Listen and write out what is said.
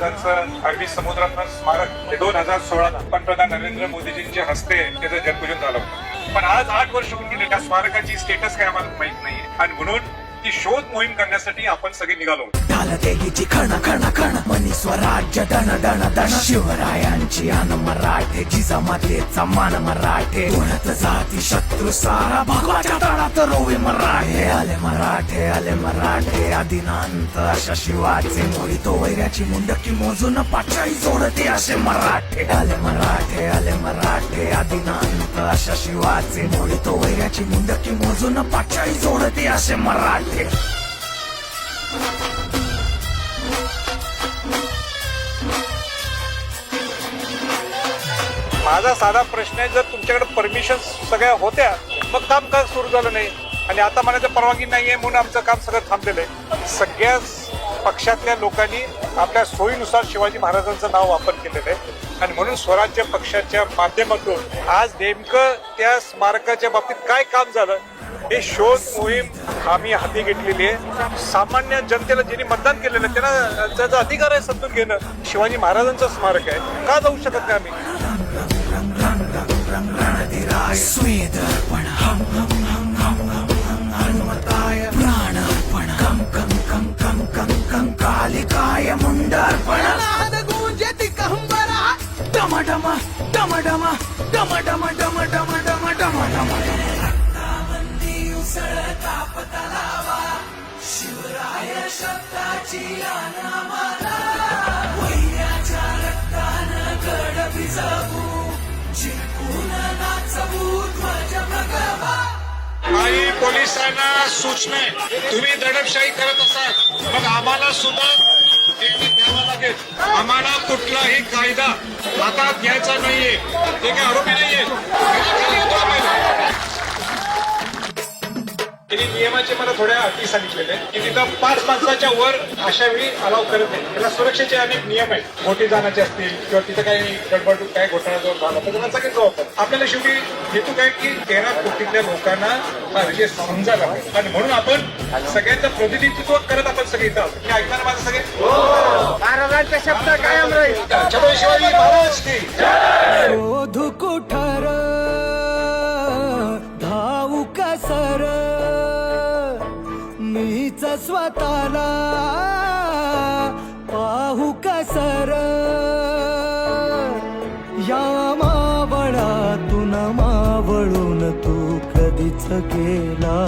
महाराजांचं अरबी समुद्रातलं स्मारक हे दोन हजार सोळा पंतप्रधान नरेंद्र मोदीजींच्या हस्ते त्याचं जन्मदिन झालं होतं. पण आज आठ वर्ष होऊन गेले त्या स्मारकाची स्टेटस काय आम्हाला माहीत नाही आणि म्हणून ती शोध मोहीम करण्यासाठी आपण सगळे निघालो. होतो. देवीची खण खण खण. मनी स्वराज्य दण दण दण शिवरायांची अन मराठे जिजामातेचा मान मराठे. कोणत जाती शत्रू सारा भगवाच्या तळात रोवे मराठे. आले मराठे आले मराठे. आदिनांत अशा शिवाचे मोहितो वैराची मुंडकी मोजून पाचाई जोडते असे मराठे. आले मराठे आले मराठे. आदिनांत अशा शिवाचे मोहितो वैऱ्याची मुंडकी मोजून पाचाई जोडते असे मराठे माझा साधा प्रश्न आहे जर तुमच्याकडे परमिशन सगळ्या होत्या मग काम का सुरू झालं नाही? आणि आता म्हणायचं परवानगी नाहीये म्हणून आमचं काम सगळं थांबलेलं आहे. सगळ्या पक्षातल्या लोकांनी आपल्या सोयीनुसार शिवाजी महाराजांचं नाव वापर केलेलं आहे. आणि म्हणून स्वराज्य पक्षाच्या माध्यमातून आज नेमकं त्या स्मारकाच्या बाबतीत काय काम झालं हे शोध मोहीम आम्ही हाती घेतलेली आहे. सामान्य जनतेला ज्यांनी मतदान केलेलं आहे त्यांना त्याचा अधिकार आहे समजून घेणं. शिवाजी महाराजांचं स्मारक आहे. का जाऊ शकत नाही आम्ही? डम डम डम डम डम डम डम डम डम रक्ताबंदी शिवराय शब्दाची वैऱ्याच्या रक्तानं गड भिजवू जिंकून नाचवू ध्वज भगवा पोलिसांना सूचना तुम्ही दडपशाही करत असाल. मग आम्हाला सुद्धा घ्यावा आम्हाला कुठलाही कायदा हातात घ्यायचा नाहीये. ते काही आरोपी नाहीये. थोड्या अटी सांगितलेले की तिथं पाच माणसाच्या वर अशा वेळी अलाव करत नाही. त्याला सुरक्षेचे अनेक नियम आहेत. मोठी जाण्याचे असतील किंवा तिथं काही गडबड काय घोटाळा जर झाला तर त्याला सगळे जबाबदार. आपल्याला शेवटी हेतू काय की तेरा कोटीतल्या लोकांना हा विषय समजायला पाहिजे. आणि म्हणून आपण सगळ्यांचं प्रतिनिधित्व करत आपण सगळे इथं आहोत. मी ऐकणार माझं सगळे? महाराजांचा शब्द कायम राहील. छत्रपती शिवाजी महाराज की मीच स्वतःला पाहू कसर या मावळातून मावळून तू कधीच गेला